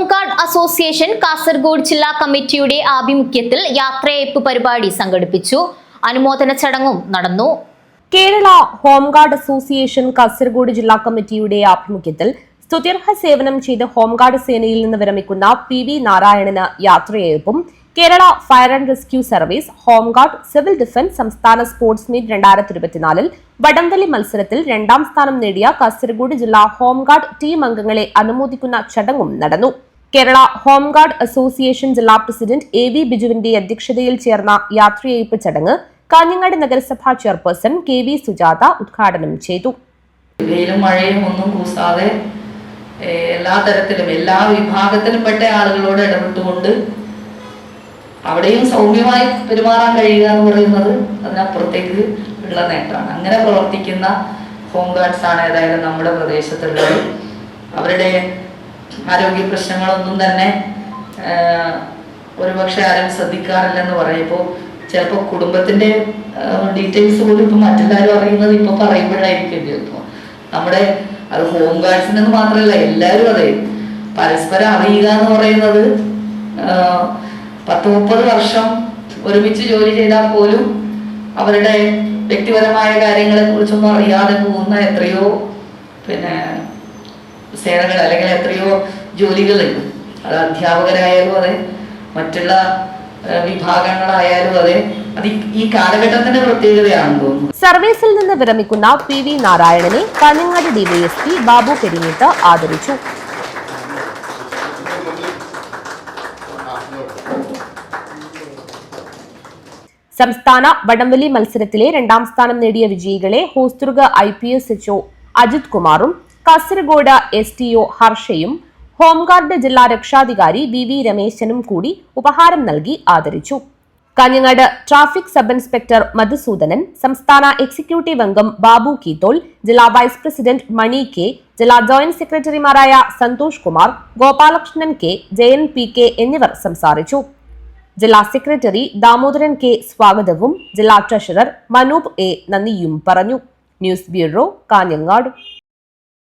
Home guard association Kasaragod ജില്ലാ കമ്മിറ്റിയുടെ ആഭിമുഖ്യത്തിൽ യാത്രയയപ്പ് പരിപാടി സംഘടിപ്പിച്ചു. അനുമോദന ചടങ്ങും നടന്നു. കേരള ഹോംഗാർഡ് അസോസിയേഷൻ കാസർഗോഡ് ജില്ലാ കമ്മിറ്റിയുടെ ആഭിമുഖ്യത്തിൽ സ്തുത്യർഹ സേവനം ചെയ്ത് ഹോംഗാർഡ് സേനയിൽ നിന്ന് വിരമിക്കുന്ന പി വി നാരായണന് യാത്രയയപ്പും Kerala fire and rescue service home guard civil defence സംസ്ഥാന സ്പോർട്സ് മീറ്റ് രണ്ടായിരത്തി ഇരുപത്തിനാലിൽ വടംവലി മത്സരത്തിൽ രണ്ടാം സ്ഥാനം നേടിയ കാസർഗോഡ് ജില്ലാ ഹോംഗാർഡ് ടീം അംഗങ്ങളെ അനുമോദിക്കുന്ന ചടങ്ങും നടന്നു. കേരള ഹോംഗാർഡ് അസോസിയേഷൻ ജില്ലാ പ്രസിഡന്റ് എ വി ബിജുവിന്റെ അധ്യക്ഷതയിൽ ചേർന്ന യാത്രയയപ്പ് ചടങ്ങ് കാഞ്ഞങ്ങാട് നഗരസഭാ ചെയർപേഴ്സൺ കെ വി സുജാത ഉദ്ഘാടനം ചെയ്തു. കൂസാതെ എല്ലാ തരത്തിലും എല്ലാ വിഭാഗത്തിലും പെട്ട ആളുകളോട് ഇടപെട്ടുകൊണ്ട് അവിടെയും സൗമ്യമായി പെരുമാറാൻ കഴിയുക എന്ന് പറയുന്നത് അതിനപ്പുറത്തേക്ക് ഉള്ള നേട്ടമാണ്. അങ്ങനെ പ്രവർത്തിക്കുന്ന ഹോം ഗാർഡ്സ് ആണ് ഏതായാലും നമ്മുടെ പ്രദേശത്തുള്ളത്. അവരുടെ ആരോഗ്യ പ്രശ്നങ്ങളൊന്നും തന്നെ ഒരുപക്ഷെ ആരും ശ്രദ്ധിക്കാറില്ലെന്ന് പറയുമ്പോൾ ചിലപ്പോൾ കുടുംബത്തിന്റെ ഡീറ്റെയിൽസ് പോലും ഇപ്പം മറ്റെല്ലാവരും അറിയുന്നത് ഇപ്പൊ പറയുമ്പോഴായിരിക്കും ചിലപ്പോൾ നമ്മുടെ അത് ഹോം ഗാർഡ്സിനെന്ന് മാത്രമല്ല എല്ലാവരും അതെ. പരസ്പരം അറിയുക എന്ന് പറയുന്നത് പത്ത് മുപ്പത് വർഷം ഒരുമിച്ച് ജോലി ചെയ്താൽ പോലും അവരുടെ വ്യക്തിപരമായ കാര്യങ്ങളെ കുറിച്ചൊന്നും അറിയാതെ പോകുന്ന എത്രയോ പിന്നെ സേനകൾ അല്ലെങ്കിൽ എത്രയോ ജോലികളുണ്ട് അത് അധ്യാപകരായാലും അതെ മറ്റുള്ള വിഭാഗങ്ങളായാലും അതെ അത് ഈ- കാലഘട്ടത്തിന്റെ പ്രത്യേകതയാണെന്ന് തോന്നുന്നു. സർവീസിൽ നിന്ന് വിരമിക്കുന്ന പി വി നാരായണനെ കാഞ്ഞങ്ങാട് ഡിവൈഎസ്പി ബാബു പെരിഞ്ഞിട്ട് ആദരിച്ചു. സംസ്ഥാന വടംവലി മത്സരത്തിലെ രണ്ടാം സ്ഥാനം നേടിയ വിജയികളെ Hosdurg I P S H O Ajith കുമാറും കാസർഗോഡ് എസ് ടി ഒ ഹർഷയും ഹോംഗാർഡ് ജില്ലാ രക്ഷാധികാരി വി വി രമേശനും കൂടി ഉപഹാരം നൽകി ആദരിച്ചു. Kanhangad traffic sub inspector Madhusoodanan സംസ്ഥാന എക്സിക്യൂട്ടീവ് അംഗം ബാബു കീത്തോൾ ജില്ലാ വൈസ് പ്രസിഡന്റ് മണി കെ ജില്ലാ ജോയിന്റ് സെക്രട്ടറിമാരായ Santhosh Kumar Gopalakrishnan K Jayan P K എന്നിവർ സംസാരിച്ചു. ജില്ലാ സെക്രട്ടറി ദാമോദരൻ കെ സ്വാഗതവും ജില്ലാ ട്രഷറർ മനൂപ് എ നന്ദിയും പറഞ്ഞു. News bureau Kanhangad.